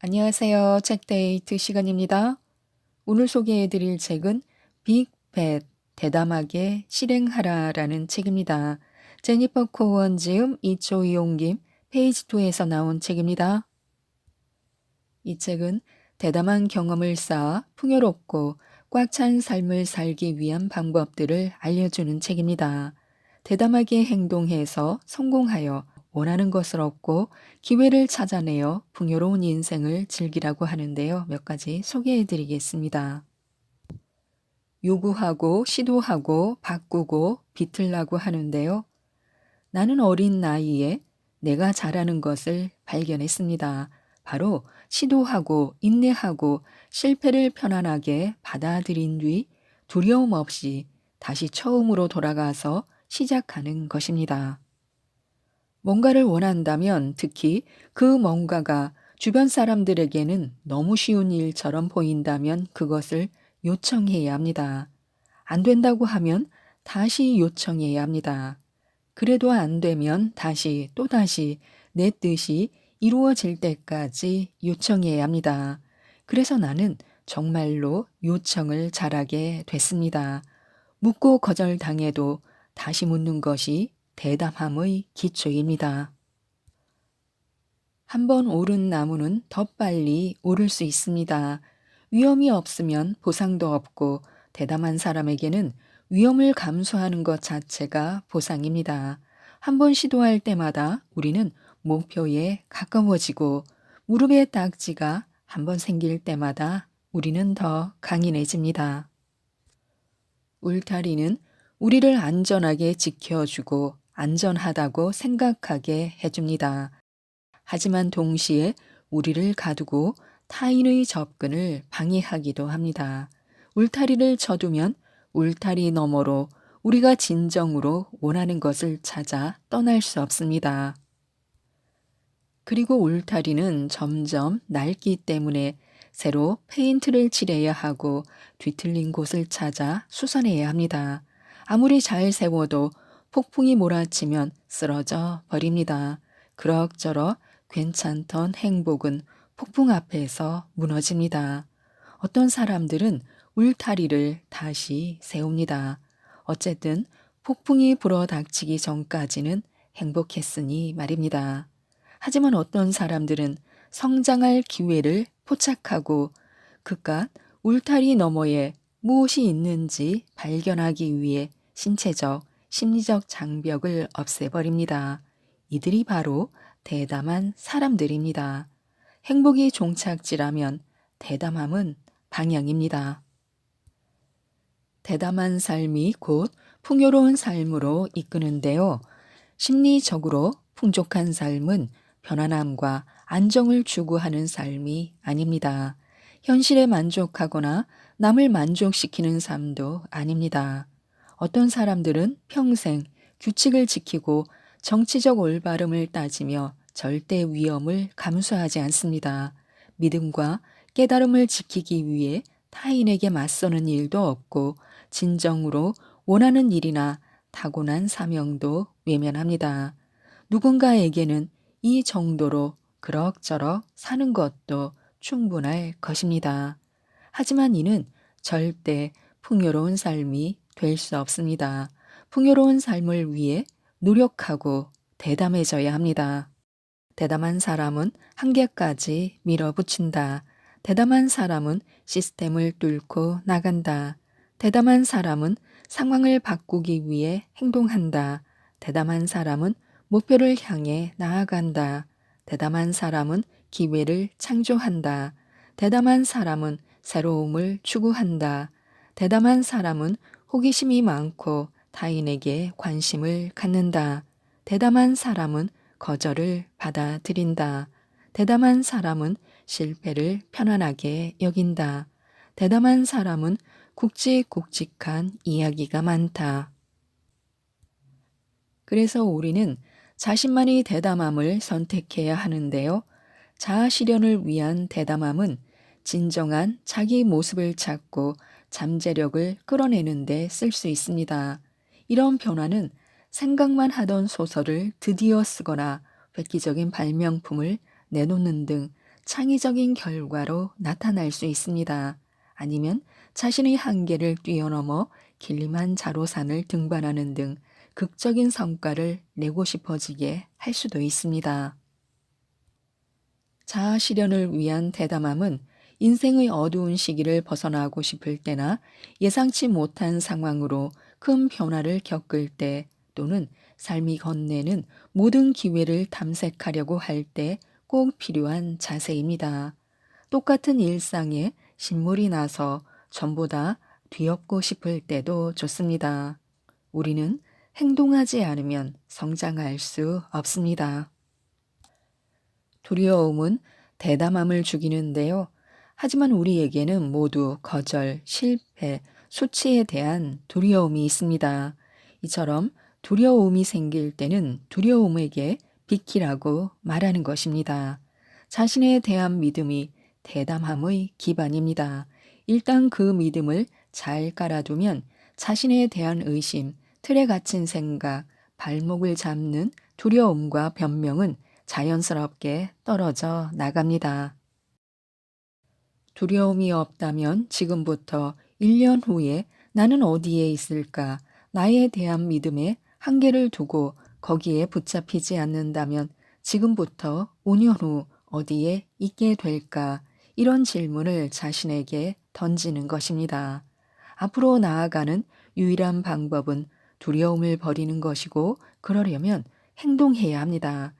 안녕하세요. 책데이트 시간입니다. 오늘 소개해드릴 책은 빅뱃 대담하게 실행하라라는 책입니다. 제니퍼 코원 지음 이초 이용김 페이지 2에서 나온 책입니다. 이 책은 대담한 경험을 쌓아 풍요롭고 꽉 찬 삶을 살기 위한 방법들을 알려주는 책입니다. 대담하게 행동해서 성공하여 원하는 것을 얻고 기회를 찾아내어 풍요로운 인생을 즐기라고 하는데요. 몇 가지 소개해 드리겠습니다. 요구하고 시도하고 바꾸고 비틀라고 하는데요. 나는 어린 나이에 내가 잘하는 것을 발견했습니다. 바로 시도하고 인내하고 실패를 편안하게 받아들인 뒤 두려움 없이 다시 처음으로 돌아가서 시작하는 것입니다. 뭔가를 원한다면 특히 그 뭔가가 주변 사람들에게는 너무 쉬운 일처럼 보인다면 그것을 요청해야 합니다. 안 된다고 하면 다시 요청해야 합니다. 그래도 안 되면 다시 또다시 내 뜻이 이루어질 때까지 요청해야 합니다. 그래서 나는 정말로 요청을 잘하게 됐습니다. 묻고 거절당해도 다시 묻는 것이 대담함의 기초입니다. 한번 오른 나무는 더 빨리 오를 수 있습니다. 위험이 없으면 보상도 없고 대담한 사람에게는 위험을 감수하는 것 자체가 보상입니다. 한번 시도할 때마다 우리는 목표에 가까워지고 무릎의 딱지가 한번 생길 때마다 우리는 더 강인해집니다. 울타리는 우리를 안전하게 지켜주고 안전하다고 생각하게 해줍니다. 하지만 동시에 우리를 가두고 타인의 접근을 방해하기도 합니다. 울타리를 쳐두면 울타리 너머로 우리가 진정으로 원하는 것을 찾아 떠날 수 없습니다. 그리고 울타리는 점점 낡기 때문에 새로 페인트를 칠해야 하고 뒤틀린 곳을 찾아 수선해야 합니다. 아무리 잘 세워도 폭풍이 몰아치면 쓰러져 버립니다. 그럭저럭 괜찮던 행복은 폭풍 앞에서 무너집니다. 어떤 사람들은 울타리를 다시 세웁니다. 어쨌든 폭풍이 불어 닥치기 전까지는 행복했으니 말입니다. 하지만 어떤 사람들은 성장할 기회를 포착하고 그깟 울타리 너머에 무엇이 있는지 발견하기 위해 신체적, 심리적 장벽을 없애버립니다. 이들이 바로 대담한 사람들입니다. 행복이 종착지라면 대담함은 방향입니다. 대담한 삶이 곧 풍요로운 삶으로 이끄는데요. 심리적으로 풍족한 삶은 편안함과 안정을 추구하는 삶이 아닙니다. 현실에 만족하거나 남을 만족시키는 삶도 아닙니다. 어떤 사람들은 평생 규칙을 지키고 정치적 올바름을 따지며 절대 위험을 감수하지 않습니다. 믿음과 깨달음을 지키기 위해 타인에게 맞서는 일도 없고 진정으로 원하는 일이나 타고난 사명도 외면합니다. 누군가에게는 이 정도로 그럭저럭 사는 것도 충분할 것입니다. 하지만 이는 절대 풍요로운 삶이 될 수 없습니다. 풍요로운 삶을 위해 노력하고 대담해져야 합니다. 대담한 사람은 한계까지 밀어붙인다. 대담한 사람은 시스템을 뚫고 나간다. 대담한 사람은 상황을 바꾸기 위해 행동한다. 대담한 사람은 목표를 향해 나아간다. 대담한 사람은 기회를 창조한다. 대담한 사람은 새로움을 추구한다. 대담한 사람은 호기심이 많고 타인에게 관심을 갖는다. 대담한 사람은 거절을 받아들인다. 대담한 사람은 실패를 편안하게 여긴다. 대담한 사람은 굵직굵직한 이야기가 많다. 그래서 우리는 자신만이 대담함을 선택해야 하는데요. 자아 실현을 위한 대담함은 진정한 자기 모습을 찾고 잠재력을 끌어내는 데 쓸 수 있습니다. 이런 변화는 생각만 하던 소설을 드디어 쓰거나 획기적인 발명품을 내놓는 등 창의적인 결과로 나타날 수 있습니다. 아니면 자신의 한계를 뛰어넘어 길림한 자로산을 등반하는 등 극적인 성과를 내고 싶어지게 할 수도 있습니다. 자아 실현을 위한 대담함은 인생의 어두운 시기를 벗어나고 싶을 때나 예상치 못한 상황으로 큰 변화를 겪을 때 또는 삶이 건네는 모든 기회를 탐색하려고 할 때 꼭 필요한 자세입니다. 똑같은 일상에 신물이 나서 전보다 뒤엎고 싶을 때도 좋습니다. 우리는 행동하지 않으면 성장할 수 없습니다. 두려움은 대담함을 죽이는데요. 하지만 우리에게는 모두 거절, 실패, 수치에 대한 두려움이 있습니다. 이처럼 두려움이 생길 때는 두려움에게 비키라고 말하는 것입니다. 자신에 대한 믿음이 대담함의 기반입니다. 일단 그 믿음을 잘 깔아두면 자신에 대한 의심, 틀에 갇힌 생각, 발목을 잡는 두려움과 변명은 자연스럽게 떨어져 나갑니다. 두려움이 없다면 지금부터 1년 후에 나는 어디에 있을까? 나에 대한 믿음에 한계를 두고 거기에 붙잡히지 않는다면 지금부터 5년 후 어디에 있게 될까? 이런 질문을 자신에게 던지는 것입니다. 앞으로 나아가는 유일한 방법은 두려움을 버리는 것이고 그러려면 행동해야 합니다.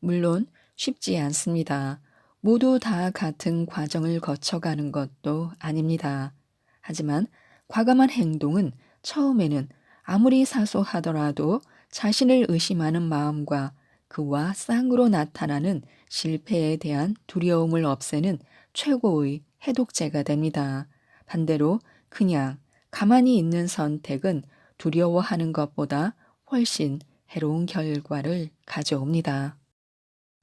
물론 쉽지 않습니다. 모두 다 같은 과정을 거쳐가는 것도 아닙니다. 하지만 과감한 행동은 처음에는 아무리 사소하더라도 자신을 의심하는 마음과 그와 쌍으로 나타나는 실패에 대한 두려움을 없애는 최고의 해독제가 됩니다. 반대로 그냥 가만히 있는 선택은 두려워하는 것보다 훨씬 해로운 결과를 가져옵니다.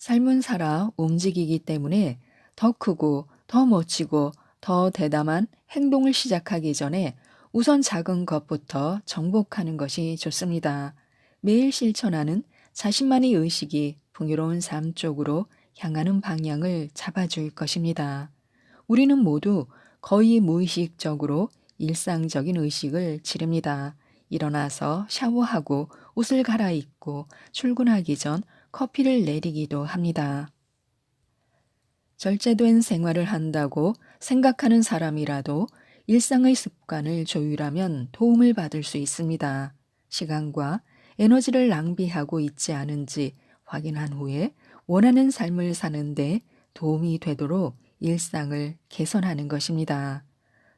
삶은 살아 움직이기 때문에 더 크고 더 멋지고 더 대담한 행동을 시작하기 전에 우선 작은 것부터 정복하는 것이 좋습니다. 매일 실천하는 자신만의 의식이 풍요로운 삶 쪽으로 향하는 방향을 잡아줄 것입니다. 우리는 모두 거의 무의식적으로 일상적인 의식을 지릅니다. 일어나서 샤워하고 옷을 갈아입고 출근하기 전 커피를 내리기도 합니다. 절제된 생활을 한다고 생각하는 사람이라도 일상의 습관을 조율하면 도움을 받을 수 있습니다. 시간과 에너지를 낭비하고 있지 않은지 확인한 후에 원하는 삶을 사는데 도움이 되도록 일상을 개선하는 것입니다.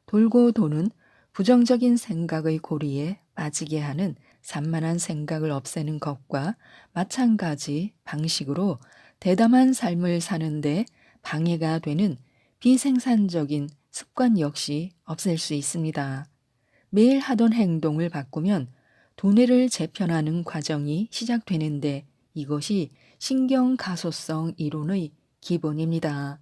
돌고 도는 부정적인 생각의 고리에 빠지게 하는 산만한 생각을 없애는 것과 마찬가지 방식으로 대담한 삶을 사는데 방해가 되는 비생산적인 습관 역시 없앨 수 있습니다. 매일 하던 행동을 바꾸면 두뇌를 재편하는 과정이 시작되는데 이것이 신경 가소성 이론의 기본입니다.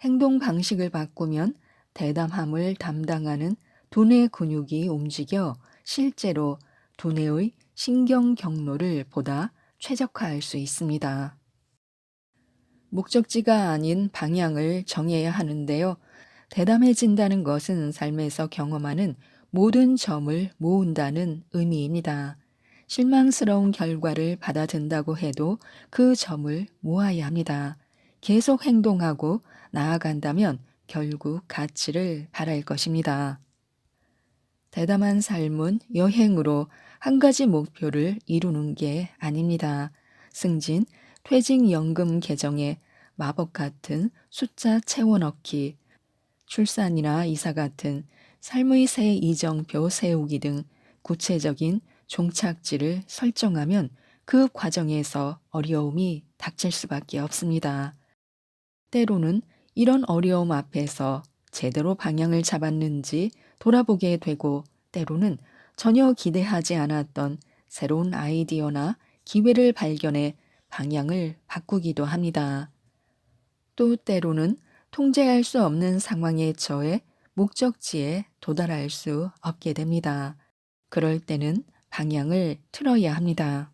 행동 방식을 바꾸면 대담함을 담당하는 두뇌 근육이 움직여 실제로 두뇌의 신경 경로를 보다 최적화할 수 있습니다. 목적지가 아닌 방향을 정해야 하는데요. 대담해진다는 것은 삶에서 경험하는 모든 점을 모은다는 의미입니다. 실망스러운 결과를 받아든다고 해도 그 점을 모아야 합니다. 계속 행동하고 나아간다면 결국 가치를 바랄 것입니다. 대담한 삶은 여행으로 한 가지 목표를 이루는 게 아닙니다. 승진, 퇴직연금 계정에 마법 같은 숫자 채워넣기, 출산이나 이사 같은 삶의 새 이정표 세우기 등 구체적인 종착지를 설정하면 그 과정에서 어려움이 닥칠 수밖에 없습니다. 때로는 이런 어려움 앞에서 제대로 방향을 잡았는지 돌아보게 되고 때로는 전혀 기대하지 않았던 새로운 아이디어나 기회를 발견해 방향을 바꾸기도 합니다. 또 때로는 통제할 수 없는 상황에 처해 목적지에 도달할 수 없게 됩니다. 그럴 때는 방향을 틀어야 합니다.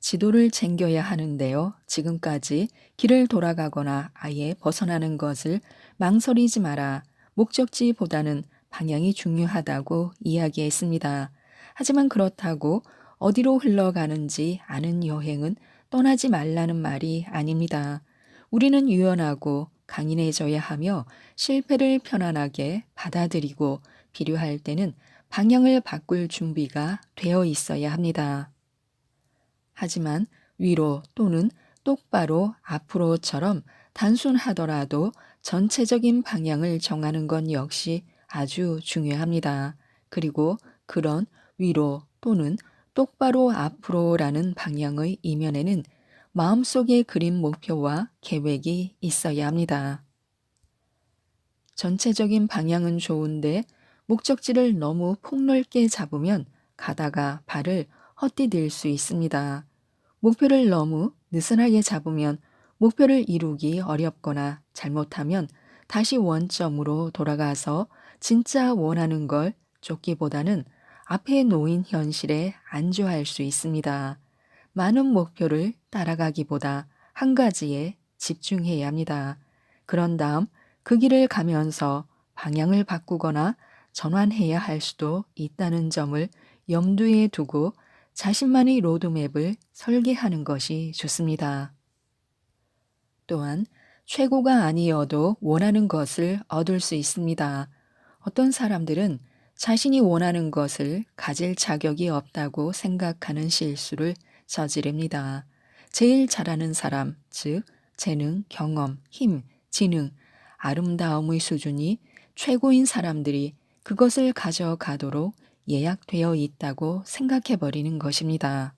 지도를 챙겨야 하는데요. 지금까지 길을 돌아가거나 아예 벗어나는 것을 망설이지 마라. 목적지보다는 방향이 중요하다고 이야기했습니다. 하지만 그렇다고 어디로 흘러가는지 아는 여행은 떠나지 말라는 말이 아닙니다. 우리는 유연하고 강인해져야 하며 실패를 편안하게 받아들이고 필요할 때는 방향을 바꿀 준비가 되어 있어야 합니다. 하지만 위로 또는 똑바로 앞으로처럼 단순하더라도 전체적인 방향을 정하는 건 역시 아주 중요합니다. 그리고 그런 위로 또는 똑바로 앞으로라는 방향의 이면에는 마음속에 그린 목표와 계획이 있어야 합니다. 전체적인 방향은 좋은데 목적지를 너무 폭넓게 잡으면 가다가 발을 헛디딜 수 있습니다. 목표를 너무 느슨하게 잡으면 목표를 이루기 어렵거나 잘못하면 다시 원점으로 돌아가서 진짜 원하는 걸 쫓기보다는 앞에 놓인 현실에 안주할 수 있습니다. 많은 목표를 따라가기보다 한 가지에 집중해야 합니다. 그런 다음 그 길을 가면서 방향을 바꾸거나 전환해야 할 수도 있다는 점을 염두에 두고 자신만의 로드맵을 설계하는 것이 좋습니다. 또한 최고가 아니어도 원하는 것을 얻을 수 있습니다. 어떤 사람들은 자신이 원하는 것을 가질 자격이 없다고 생각하는 실수를 저지릅니다. 제일 잘하는 사람, 즉, 재능, 경험, 힘, 지능, 아름다움의 수준이 최고인 사람들이 그것을 가져가도록 예약되어 있다고 생각해 버리는 것입니다.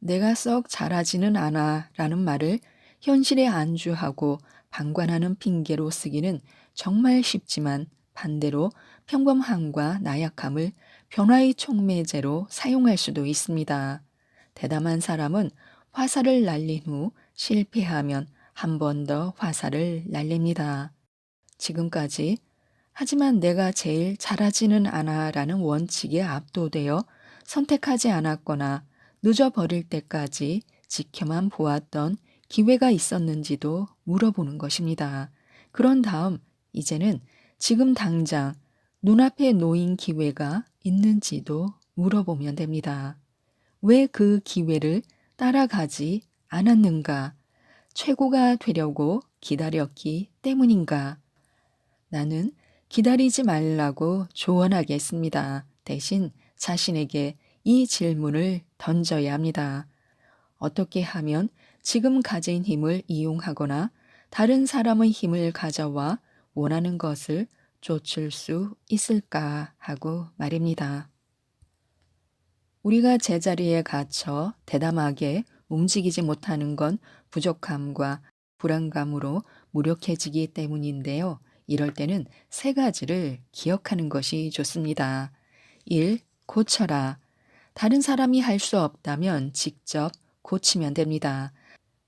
내가 썩 잘하지는 않아 라는 말을 현실에 안주하고 방관하는 핑계로 쓰기는 정말 쉽지만 반대로 평범함과 나약함을 변화의 촉매제로 사용할 수도 있습니다. 대담한 사람은 화살을 날린 후 실패하면 한 번 더 화살을 날립니다. 지금까지 하지만 내가 제일 잘하지는 않아 라는 원칙에 압도되어 선택하지 않았거나 늦어버릴 때까지 지켜만 보았던 기회가 있었는지도 물어보는 것입니다. 그런 다음 이제는 지금 당장 눈앞에 놓인 기회가 있는지도 물어보면 됩니다. 왜 그 기회를 따라가지 않았는가? 최고가 되려고 기다렸기 때문인가? 나는 기다리지 말라고 조언하겠습니다. 대신 자신에게 이 질문을 던져야 합니다. 어떻게 하면 지금 가진 힘을 이용하거나 다른 사람의 힘을 가져와 원하는 것을 쫓을 수 있을까 하고 말입니다. 우리가 제자리에 갇혀 대담하게 움직이지 못하는 건 부족함과 불안감으로 무력해지기 때문인데요. 이럴 때는 세 가지를 기억하는 것이 좋습니다. 1. 고쳐라. 다른 사람이 할 수 없다면 직접 고치면 됩니다.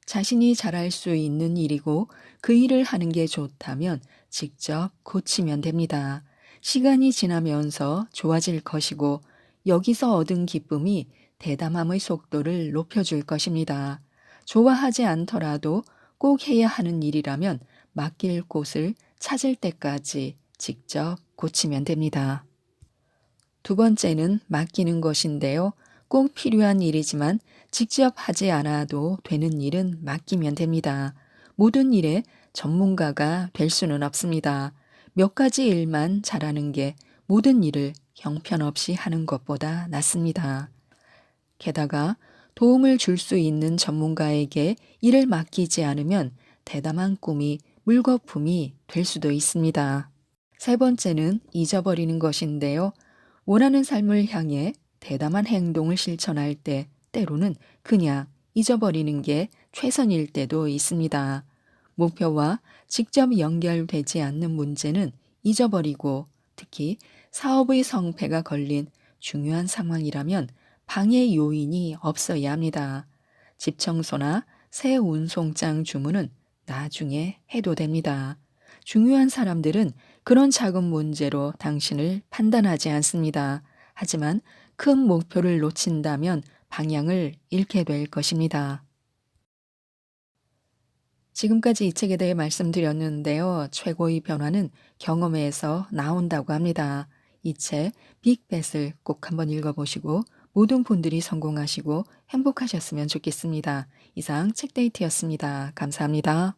자신이 잘할 수 있는 일이고 그 일을 하는 게 좋다면 직접 고치면 됩니다. 시간이 지나면서 좋아질 것이고 여기서 얻은 기쁨이 대담함의 속도를 높여줄 것입니다. 좋아하지 않더라도 꼭 해야 하는 일이라면 맡길 곳을 찾을 때까지 직접 고치면 됩니다. 두 번째는 맡기는 것인데요. 꼭 필요한 일이지만 직접 하지 않아도 되는 일은 맡기면 됩니다. 모든 일에 전문가가 될 수는 없습니다. 몇 가지 일만 잘하는 게 모든 일을 형편없이 하는 것보다 낫습니다. 게다가 도움을 줄 수 있는 전문가에게 일을 맡기지 않으면 대담한 꿈이 물거품이 될 수도 있습니다. 세 번째는 잊어버리는 것인데요. 원하는 삶을 향해 대담한 행동을 실천할 때 때로는 그냥 잊어버리는 게 최선일 때도 있습니다. 목표와 직접 연결되지 않는 문제는 잊어버리고 특히 사업의 성패가 걸린 중요한 상황이라면 방해 요인이 없어야 합니다. 집 청소나 새 운송장 주문은 나중에 해도 됩니다. 중요한 사람들은 그런 작은 문제로 당신을 판단하지 않습니다. 하지만 큰 목표를 놓친다면 방향을 잃게 될 것입니다. 지금까지 이 책에 대해 말씀드렸는데요. 최고의 변화는 경험에서 나온다고 합니다. 이 책 빅뱃을 꼭 한번 읽어보시고 모든 분들이 성공하시고 행복하셨으면 좋겠습니다. 이상 책데이트였습니다. 감사합니다.